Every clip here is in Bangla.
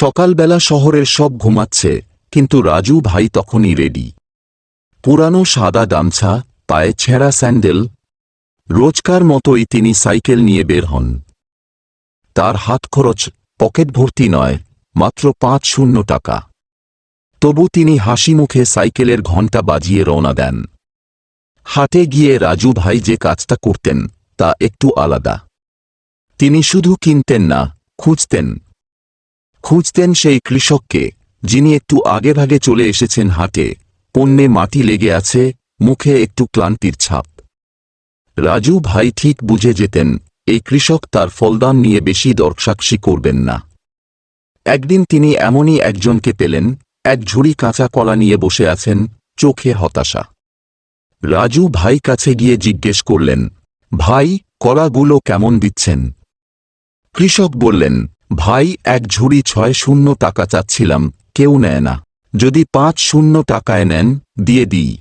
সকালবেলা শহরের সব ঘুমাচ্ছে, কিন্তু রাজু ভাই তখনই রেডি পুরানো সাদা গামছা, পায়ে ছেঁড়া স্যান্ডেল। রোজকার মতোই তিনি সাইকেল নিয়ে বের হন। তার হাত খরচ পকেট ভর্তি নয়, মাত্র পাঁচ শূন্য টাকা। তবু তিনি হাসি মুখে সাইকেলের ঘণ্টা বাজিয়ে রওনা দেন। হাটে গিয়ে রাজু ভাই যে কাজটা করতেন, তা একটু আলাদা। তিনি শুধু কিনতেন না, খুঁজতেন। খুঁজতেন সেই কৃষককে, যিনি একটু আগেভাগে চলে এসেছেন হাটে। পণ্যে মাটি লেগে আছে, মুখে একটু ক্লান্তির ছাপ। রাজু ভাই ঠিক বুঝে যেতেন, এই কৃষক তার ফলদান নিয়ে বেশি দরসাক্ষী করবেন না। একদিন তিনি এমনই একজনকে পেলেন, এক ঝুড়ি কাঁচা কলা নিয়ে বসে আছেন, চোখে হতাশা। রাজু ভাই কাছে গিয়ে জিজ্ঞেস করলেন, ভাই, কলাগুলো কেমন দিচ্ছেন? কৃষক বললেন ভাই, এক ঝুড়ি ছয় শূন্য টাকা চাচ্ছিলাম, কেউ নেয় না। যদি পাঁচ শূন্য টাকায় নেন, দিয়ে দিই।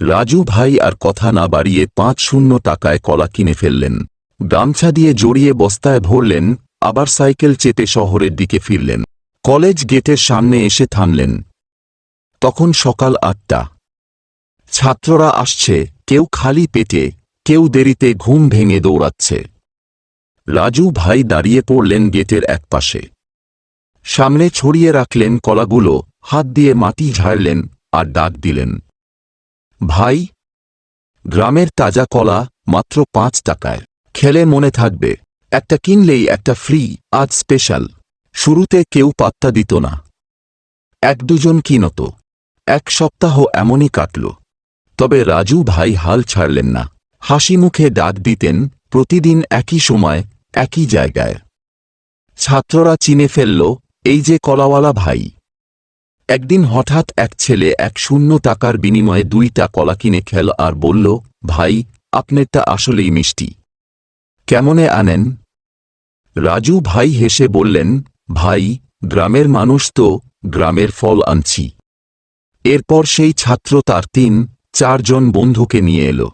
রাজু ভাই আর কথা না বাড়িয়ে পাঁচ শূন্য টাকায় কলা কিনে ফেললেন। গামছা দিয়ে জড়িয়ে বস্তায় ভরলেন, আবার সাইকেল চেতে শহরের দিকে ফিরলেন। কলেজ গেটের সামনে এসে থামলেন। তখন সকাল আটটা। ছাত্ররা আসছে, কেউ খালি পেটে, কেউ দেরিতে ঘুম ভেঙে দৌড়াচ্ছে। রাজু ভাই দাঁড়িয়ে পড়লেন গেটের একপাশে। সামনে ছড়িয়ে রাখলেন কলাগুলো, হাত দিয়ে মাটি ঝাড়লেন আর ডাক দিলেন। ভাই, গ্রামের তাজা কলা মাত্র পাঁচ টাকায়। খেলে মনে থাকবে, একটা কিনলেই একটা ফ্রি, আজ স্পেশাল। শুরুতে কেউ পাত্তা দিত না। এক দুজন কিনত। এক সপ্তাহ এমনই কাটল। তবে রাজু ভাই হাল ছাড়লেন না। হাসি মুখে ডাক দিতেন, প্রতিদিন একই সময় একই জায়গায়। ছাত্ররা চিনে ফেলল, এই যে কলাওয়ালা ভাই। একদিন হঠাৎ এক ছেলে এক শূন্য টাকার বিনিময়ে দুইটা কলা কিনে খেল আর বলল, ভাই, আপনারটা আসলেই মিষ্টি। কেমনে আনেন? রাজু ভাই হেসে বললেন, ভাই, গ্রামের মানুষ তো, গ্রামের ফল আনছি। এরপর সেই ছাত্র তার তিন, চারজন বন্ধুকে নিয়ে এলো।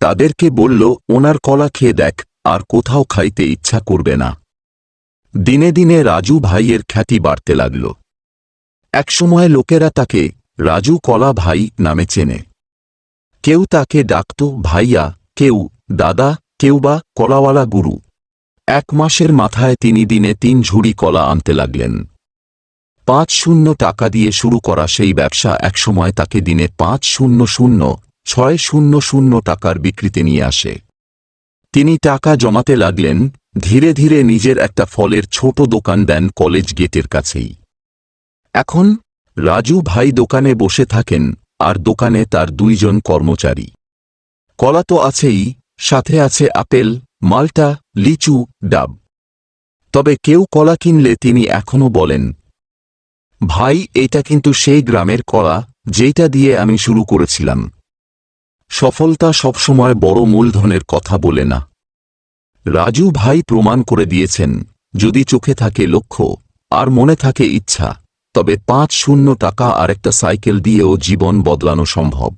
তাদেরকে বলল, ওনার কলা খেয়ে দেখ আর কোথাও খাইতে ইচ্ছা করবে না। দিনে দিনে রাজু ভাইয়ের খ্যাতি বাড়তে লাগল। একসময় লোকেরা তাকে রাজু কলা ভাই নামে চেনে। কেউ তাকে ডাকত, ভাইয়া, কেউ, দাদা, কেউ বা কলাওয়ালা গুরু। এক মাসের মাথায় তিনি দিনে তিন ঝুড়ি কলা আনতে লাগলেন। পাঁচ শূন্য টাকা দিয়ে শুরু করা সেই ব্যবসা একসময় তাকে দিনে পাঁচ শূন্য শূন্য, ছয় শূন্য শূন্য টাকার বিক্রিতে নিয়ে আসে। তিনি টাকা জমাতে লাগলেন, ধীরে ধীরে নিজের একটা ফলের ছোট দোকান দেন কলেজ গেটের কাছেই। এখন, রাজু ভাই দোকানে বসে থাকেন, আর দোকানে তার দুইজন কর্মচারী। কলা তো আছেই, সাথে আছে আপেল, মাল্টা, লিচু, ডাব। তবে কেউ কলা কিনলে তিনি এখনও বলেন, ভাই এটা কিন্তু সেই গ্রামের কলা যেটা দিয়ে আমি শুরু করেছিলাম। সফলতা সবসময় বড় মূলধনের কথা বলে না। রাজু ভাই প্রমাণ করে দিয়েছেন, যদি চোখে থাকে লক্ষ্য, আর মনে থাকে ইচ্ছা, তবে পাঁচ শূন্য টাকা আর একটা সাইকেল দিয়েও জীবন বদলানো সম্ভব।